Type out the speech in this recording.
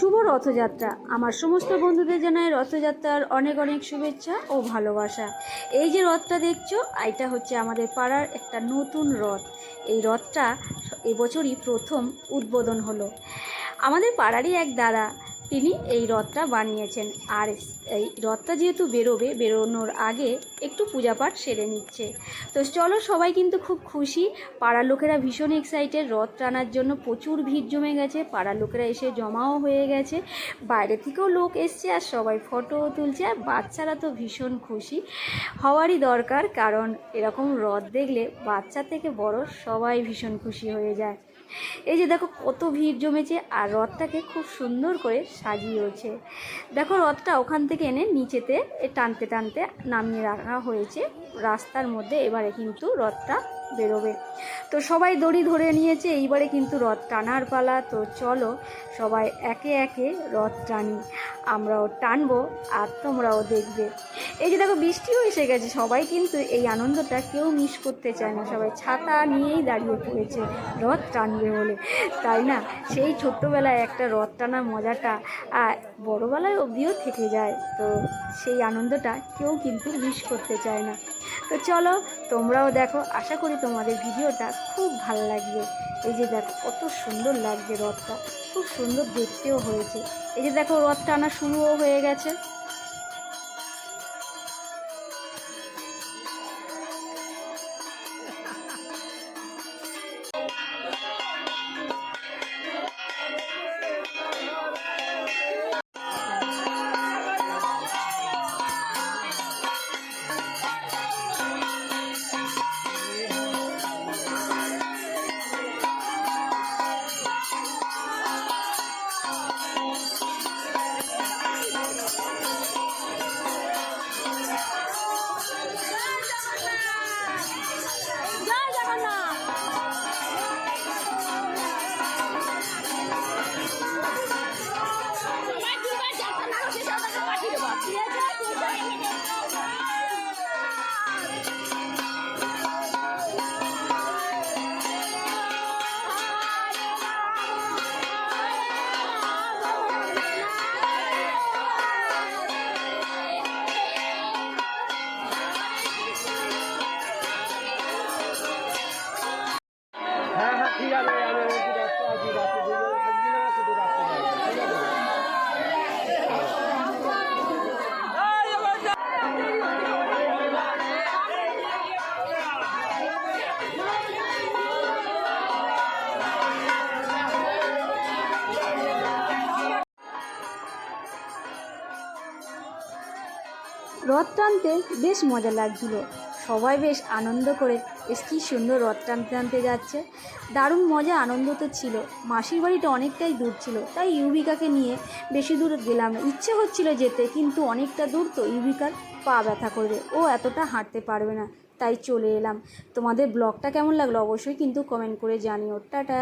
শুভ রথযাত্রা। আমার সমস্ত বন্ধুদের জানাই রথযাত্রার অনেক অনেক শুভেচ্ছা ও ভালোবাসা। এই যে রথটা দেখছ, এটা হচ্ছে আমাদের পাড়ার একটা নতুন রথ। এই রথটা এবছরই প্রথম উদ্বোধন হলো। আমাদের পাড়ারই এক দাদা তিনি এই রথটা বানিয়েছেন। আর এই রথটা যেহেতু বেরোবে, বেরোনোর আগে একটু পূজা পাঠ সেরে নিচ্ছে। তো চলো সবাই কিন্তু খুব খুশি। পাড়ার লোকেরা ভীষণ এক্সাইটেড রথ টানার জন্য প্রচুর ভিড় জমে গেছে। পাড়ার লোকেরা এসে জমাও হয়ে গেছে। বাইরে থেকেও লোক এসছে আর সবাই ফটোও তুলছে আর বাচ্চারা তো ভীষণ খুশি। হওয়ারই দরকার, কারণ এরকম রথ দেখলে বাচ্চা থেকে বড় সবাই ভীষণ খুশি হয়ে যায়। এই যে দেখো কত ভিড় জমেছে আর রথটাকে খুব সুন্দর করে সাজিয়েছে। দেখো রথটা ওখান থেকে এনে নিচেতে টানতে টানতে নামিয়ে রাখা হয়েছে। রাস্তার মধ্যে এবারে কিন্তু রথটা বেরোবে। তো সবাই দড়ি ধরে নিয়েছে, এইবারে কিন্তু রথ টানার পালা। তো চলো সবাই একে একে রথ টানি। আমরাও টানবো আর তোমরাও দেখবে। এই যে দেখো, বৃষ্টিও এসে গেছে। সবাই কিন্তু এই আনন্দটা কেউ মিস করতে চায় না। সবাই ছাতা নিয়েই দাঁড়িয়ে পড়েছে রথ টানবে বলে। তাই না? সেই ছোট্টবেলায় একটা রথ টানার মজাটা আর বড়োবেলায় অবধিও থেকে যায়। তো সেই আনন্দটা কেউ কিন্তু মিস করতে চায় না। তো চলো, তোমরাও দেখো, আশা করি তোমাদের ভিডিওটা খুব ভালো লাগবে। এই যে দেখো, কত সুন্দর লাগছে রথটা, খুব সুন্দর দেখতেও হয়েছে। এই যে দেখো রথটা আনা শুরুও হয়ে গেছে। রথ টানতে বেশ মজা লাগছিল। সবাই বেশ আনন্দ করে বেশ কী সুন্দর রথ টানতে টানতে যাচ্ছে। দারুণ মজা, আনন্দ তো ছিল। মাসির বাড়িটা অনেকটাই দূর ছিল, তাই ইউবিকাকে নিয়ে বেশি দূর গেলাম। ইচ্ছে হচ্ছিল যেতে, কিন্তু অনেকটা দূর তো ইউবিকার পা ব্যথা করবে। ও এতটা হাঁটতে পারবে না, তাই চলে এলাম। তোমাদের ব্লগটা কেমন লাগল অবশ্যই কিন্তু কমেন্ট করে জানিও। টাটা।